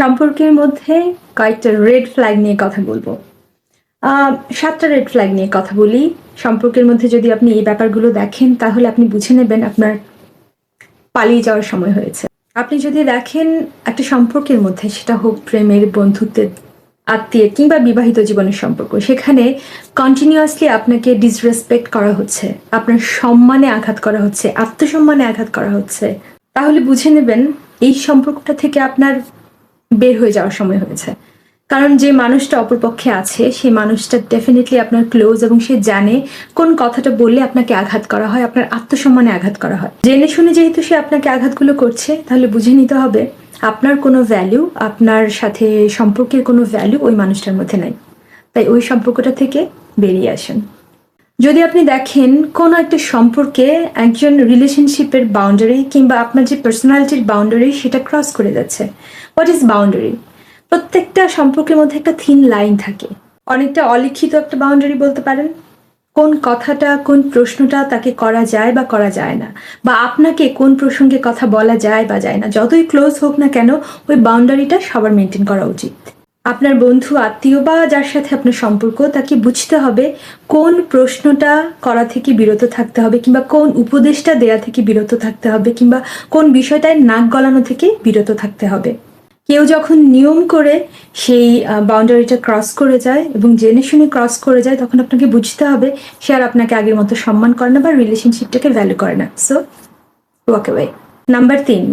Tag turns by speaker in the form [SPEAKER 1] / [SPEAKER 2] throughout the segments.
[SPEAKER 1] সম্পর্কের মধ্যে কয়েকটা রেড ফ্ল্যাগ নিয়ে কথা বলব। সাতটা রেড ফ্ল্যাগ নিয়ে কথা বলি। সম্পর্কের মধ্যে যদি আপনি এই ব্যাপারগুলো দেখেন, তাহলে আপনি বুঝে নেবেন আপনার পালিয়ে যাওয়ার সময় হয়েছে। আপনি যদি দেখেন একটা সম্পর্কের মধ্যে, সেটা হোক প্রেমের, বন্ধুত্বের আত্মীয় কিংবা বিবাহিত জীবনের সম্পর্ক, সেখানে কন্টিনিউয়াসলি আপনাকে ডিসরেসপেক্ট করা হচ্ছে, আপনার সম্মানে আঘাত করা হচ্ছে, আত্মসম্মানে আঘাত করা হচ্ছে, তাহলে বুঝে নেবেন এই সম্পর্কটা থেকে আপনার বের হয়ে যাওয়ার সময় হয়েছে। কারণ যে মানুষটা অপরপক্ষে আছে সেই মানুষটা ডেফিনেটলি আপনার ক্লোজ এবং সে জানে কোন কথাটা বললে আপনাকে আঘাত করা হয়, আপনার আত্মসম্মানে আঘাত করা হয়। জেনে শুনে যেহেতু সে আপনাকে আঘাতগুলো করছে, তাহলে বুঝে নিতে হবে আপনার কোনো ভ্যালু আপনার সাথে সম্পর্কের কোনো ভ্যালু ওই মানুষটার মধ্যে নাই। তাই ওই সম্পর্কটা থেকে বেরিয়ে আসেন। যদি আপনি দেখেন কোনো একটা সম্পর্কে একজন রিলেশনশিপের বাউন্ডারি কিংবা আপনার যে পার্সোনালিটির বাউন্ডারি সেটা ক্রস করে যাচ্ছে। হোয়াট ইজ বাউন্ডারি প্রত্যেকটা সম্পর্কের মধ্যে একটা থিন লাইন থাকে। অনেকটা অলিখিত একটা বাউন্ডারি বলতে পারেন। কোন কথাটা, কোন প্রশ্নটা তাকে করা যায় বা করা যায় না, বা আপনাকে কোন প্রসঙ্গে কথা বলা যায় বা যায় না। যতই ক্লোজ হোক না কেন, ওই বাউন্ডারিটা সবার মেনটেন করা উচিত। আপনার বন্ধু, আত্মীয় বা যার সাথে আপনার সম্পর্ক, তাকে বুঝতে হবে কোন প্রশ্নটা করা থেকে বিরত থাকতে হবে কিংবা কোন উপদেশটা দেয়া থেকে বিরত থাকতে হবে কিংবা কোন বিষয়টায় নাক গলানো থেকে বিরত থাকতে হবে। কেউ যখন নিয়ম করে সেই বাউন্ডারিটা ক্রস করে যায় এবং জেনে শুনে ক্রস করে যায়, তখন আপনাকে বুঝতে হবে সে আর আপনাকে আগের মতো সম্মান করে না বা রিলেশনশিপটাকে ভ্যালু করে না। সো ওয়াক অ্যাওয়ে নাম্বার তিন,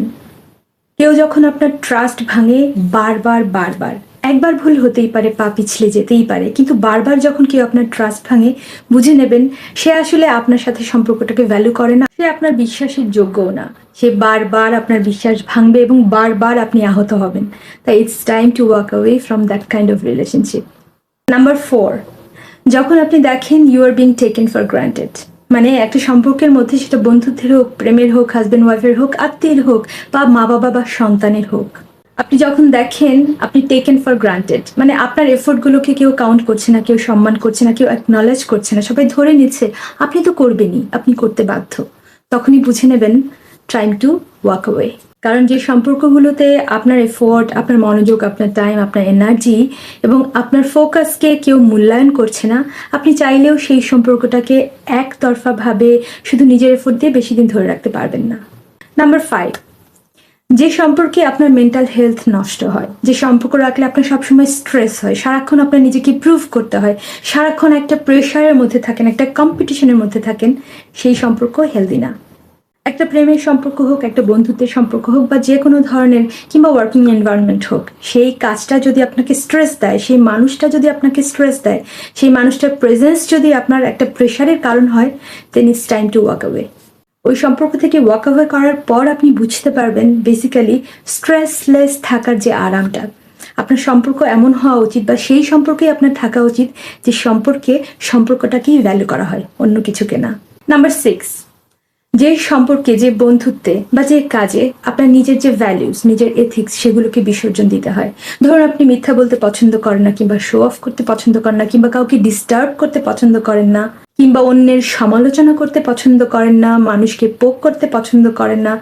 [SPEAKER 1] কেউ যখন আপনার ট্রাস্ট ভাঙে বারবার বারবার একবার ভুল হতেই পারে, পা পিছলে যেতেই পারে। কিন্তু বারবার যখন কেউ আপনার ট্রাস্ট ভাঙে, বুঝে নেবেন, সে আসলে আপনার সাথে সম্পর্কটাকে ভ্যালু করে না। সে আপনার বিশ্বাসের যোগ্যও না। সে বারবার আপনার বিশ্বাস ভাঙবে এবং বারবার আপনি আহত হবেন। তাই it's time to walk away from that kind of relationship number four যখন আপনি দেখেন you are being taken for granted মানে একটা সম্পর্কের মধ্যে সেটা বন্ধুত্বের হোক, প্রেমের হোক হাজব্যান্ড ওয়াইফের হোক, আত্মীয়ের হোক, বা মা বাবা বা সন্তানের হোক আপনি যখন দেখেন, আপনি টেকেন ফর গ্রান্টেড মানে আপনার এফোর্টগুলোকে কেউ কাউন্ট করছে না, কেউ সম্মান করছে না, কেউ অ্যাকনলেজ করছে না, সবাই ধরে নিচ্ছে, আপনি তো করবেনই, আপনি করতে বাধ্য। তখনই বুঝে নেবেন ট্রাইম টু ওয়াক অ্যাওয়ে কারণ যে সম্পর্কগুলোতে আপনার এফোর্ট আপনার মনোযোগ, আপনার টাইম আপনার এনার্জি এবং আপনার ফোকাসকে কেউ মূল্যায়ন করছে না, আপনি চাইলেও সেই সম্পর্কটাকে একতরফাভাবে শুধু নিজের এফোর্ট দিয়ে বেশি দিন ধরে রাখতে পারবেন না। নাম্বার ফাইভ যে সম্পর্কে আপনার মেন্টাল হেলথ নষ্ট হয়, যে সম্পর্ক রাখলে আপনার সবসময় স্ট্রেস হয়, সারাক্ষণ আপনার নিজেকে প্রুভ করতে হয়, সারাক্ষণ একটা প্রেশারের মধ্যে থাকেন, একটা কম্পিটিশনের মধ্যে থাকেন, সেই সম্পর্ক হেলদি না। একটা প্রেমের সম্পর্ক হোক, একটা বন্ধুত্বের সম্পর্ক হোক, বা যে কোনো ধরনের কিংবা ওয়ার্কিং এনভায়রনমেন্ট হোক, সেই কাজটা যদি আপনাকে স্ট্রেস দেয়, সেই মানুষটা যদি আপনাকে স্ট্রেস দেয়, সেই মানুষটার প্রেজেন্স যদি আপনার একটা প্রেশারের কারণ হয় then it's time to walk away ওই সম্পর্ক থেকে ওয়াক অ্যাওয়ে করার পর আপনি বুঝতে পারবেন বেসিক্যালি স্ট্রেসলেস থাকার যে আরামটা। আপনার সম্পর্ক এমন হওয়া উচিত বা সেই সম্পর্কেই আপনার থাকা উচিত যে সম্পর্কে সম্পর্কটাকেই ভ্যালু করা হয়, অন্য কিছুকে না। নাম্বার সিক্স যে সম্পর্কে, যে বন্ধুত্বে বা যে কাজে আপনার নিজের যে ভ্যালিউস নিজের এথিক্স সেগুলোকে বিসর্জন দিতে হয়। ধরুন আপনি মিথ্যা বলতে পছন্দ করেন না কিংবা শো অফ করতে পছন্দ করেন না কিংবা কাউকে ডিস্টার্ব করতে পছন্দ করেন না। কিংবা অন্যের সমালোচনা করতে পছন্দ করেন না, মানুষকে পোক করতে পছন্দ করেন না,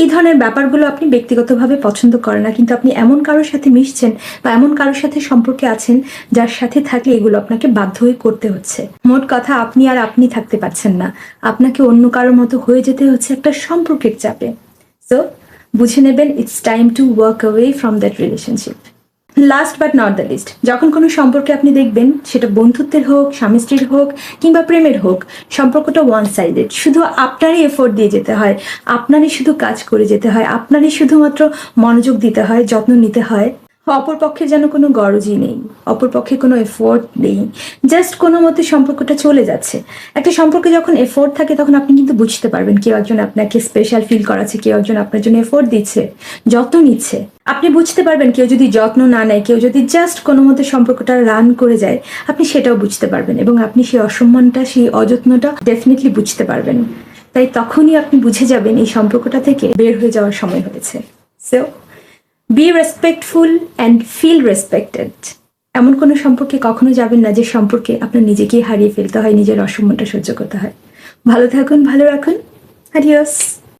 [SPEAKER 1] এই ধরনের ব্যাপারগুলো আপনি ব্যক্তিগতভাবে পছন্দ করেন না। কিন্তু আপনি এমন কারোর সাথে মিশছেন বা এমন কারোর সাথে সম্পর্কে আছেন যার সাথে থাকলে এগুলো আপনাকে বাধ্য হয়ে করতে হচ্ছে। মোট কথা, আপনি আর আপনি থাকতে পারছেন না। আপনাকে অন্য কারোর মতো হয়ে যেতে হচ্ছে একটা সম্পর্কের চাপে। সো বুঝে নেবেন it's time to work away from that relationship last but not the least যখন কোনো সম্পর্কে আপনি দেখবেন, সেটা বন্ধুত্বের হোক, স্বামী স্ত্রীর হোক, কিংবা প্রেমের হোক, সম্পর্কটা ওয়ান সাইডেড শুধু আপনারই এফোর্ট দিয়ে যেতে হয়, আপনারই শুধু কাজ করে যেতে হয়, আপনারই শুধুমাত্র মনোযোগ দিতে হয়, যত্ন নিতে হয়, অপর পক্ষের যেন কোনো গরজই নেই, অপর পক্ষে কোনো এফোর্ট নেই জাস্ট কোনো মতে সম্পর্কটা চলে যাচ্ছে। একটা সম্পর্কে যখন এফোর্ট থাকে, তখন আপনি কিন্তু বুঝতে পারবেন কেউ একজন আপনাকে স্পেশাল ফিল করাচ্ছে, কেউ একজন আপনার জন্য এফোর্ট দিচ্ছে, যত্ন নিচ্ছে। আপনি বুঝতে পারবেন কেউ যদি যত্ন না নেয়, কেউ যদি জাস্ট কোনো মতে সম্পর্কটা রান করে যায়, আপনি সেটাও বুঝতে পারবেন এবং আপনি সেই অসম্মানটা, সেই অযত্নটা ডেফিনেটলি বুঝতে পারবেন। তাই তখনই আপনি বুঝে যাবেন এই সম্পর্কটা থেকে বের হয়ে যাওয়ার সময় হয়েছে। So be respectful and feel respected এমন কোনো সম্পর্কে কখনো যাবেন না যে সম্পর্কে আপনার নিজেকেই হারিয়ে ফেলতে হয়, নিজের অসম্মানটা সহ্য করতে হয়। ভালো থাকুন, ভালো রাখুন। আডিওস